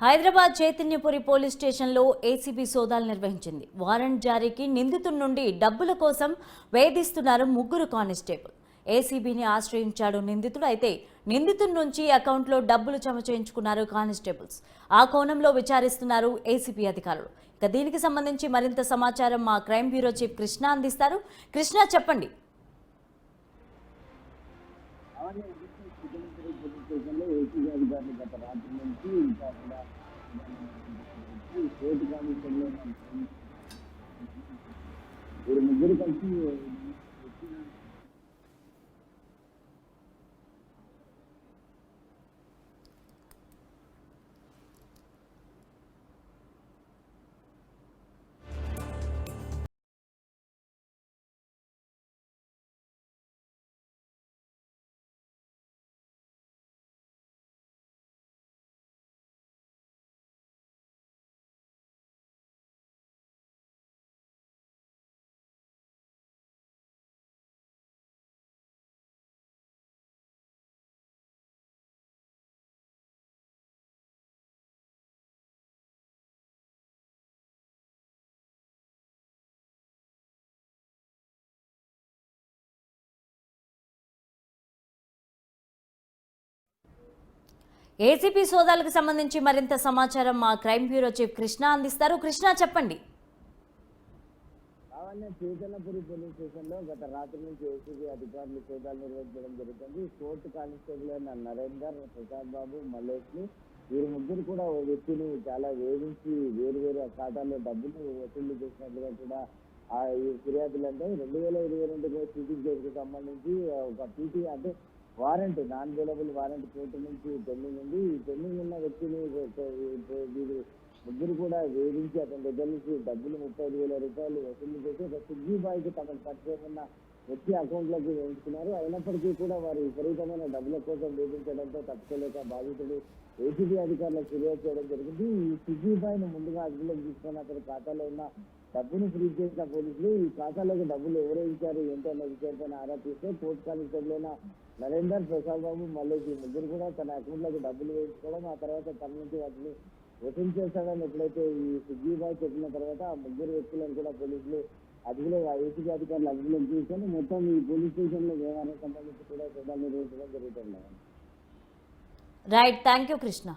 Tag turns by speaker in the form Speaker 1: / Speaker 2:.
Speaker 1: Hyderabad Chaitanyapuri police స్టేషన్లో ACB సోదాలు నిర్వహించింది. వారెంట్ జారీకి నిందితుడి నుండి డబ్బుల కోసం వేధిస్తున్నారు ముగ్గురు కానిస్టేబుల్. ఏసీబీని ఆశ్రయించాడు నిందితుడు. అయితే నిందితుడి నుంచి అకౌంట్లో డబ్బులు జమ చేయించుకున్నారు కానిస్టేబుల్స్. ఆ కోణంలో విచారిస్తున్నారు ఏసీబీ అధికారులు. ఇక దీనికి సంబంధించి మరింత సమాచారం మా క్రైమ్ బ్యూరో చీఫ్ కృష్ణ అందిస్తారు. కృష్ణ చెప్పండి.
Speaker 2: అధికారులు గత రాత్రి నుంచి ఇంకా కూడా కోర్టు కానిస్టేబుల్ వీరు
Speaker 1: ఏసీపీ సోదాలకు సంబంధించి మరింత సమాచారం మా క్రైమ్ బ్యూరో చీఫ్ కృష్ణ అందిస్తారు. కృష్ణ చెప్పండి.
Speaker 2: కావాలనే పోలీస్ స్టేషన్లో గత రాత్రి నుంచి ఏసీబీ అధికారులు సోదాలు నిర్వహించడం జరుగుతుంది. కోర్టు కానిస్టేబుల్ అయిన నరేందర్ ప్రసాద్ బాబు మల్లేష్ని వీరి ముగ్గురు కూడా ఓ వ్యక్తిని చాలా వేధించి వేరు వేరు ఖాతాల్లో డబ్బులు వసూలు చేసినట్లుగా కూడా ఆ ఈ ఫిర్యాదులు అంటే రెండు వేల ఇరవై రెండు షూటింగ్ కేసుకు సంబంధించి ఒక పీటీ అంటే warrant non available warrant court నుంచి పెండింగ్ ఉంది. ఈ పెండింగ్ ఉన్న వ్యక్తిని వీరు ముగ్గురు కూడా వేధించి అతని దగ్గర నుంచి డబ్బులు ముప్పై ఐదు వేల రూపాయలు వసూలు చేసి ఒక స్విగ్గీ బాయ్కి తమకు పరిచయం వ్యక్తి అకౌంట్లోకి వేయించుకున్నారు. అయినప్పటికీ కూడా వారు విపరీతమైన డబ్బుల కోసం వేధించడంతో తప్పుకోలేక బాధితుడు ఏసీబీ అధికారులకు ఫిర్యాదు చేయడం జరిగింది. ఈ స్విగ్గీ బాయ్ను ముందుగా అదుపులోకి తీసుకొని అతని ఖాతాలో ఉన్న డబ్బును ఫ్రీ చేసిన పోలీసులు ఈ ఖాతాలోకి డబ్బులు ఎవరు ఇచ్చారు ఏంటో అన్న విషయంపైన ఆరా తీస్తే కోర్టు కానిస్టేబుల్ అయిన నరేందర్ ప్రసాద్ బాబు మల్లేష్ ఈ ముగ్గురు కూడా తన అకౌంట్లోకి డబ్బులు వేయించుకోవడం ఆ తర్వాత తన నుంచి వాటిని వసూలు చేస్తాడని ఎప్పుడైతే ఈ స్విగ్గీ బాయ్ చెప్పిన తర్వాత ఆ ముగ్గురు వ్యక్తులను కూడా పోలీసులు అదుపులో ఏసీబీ అధికారులు అదుపులో తీసుకొని మొత్తం ఈ పోలీస్ స్టేషన్లో వ్యవహారం సంబంధించి కూడా శ్రద్ధ నిర్వహించడం జరుగుతుంది.
Speaker 1: Right thank you Krishna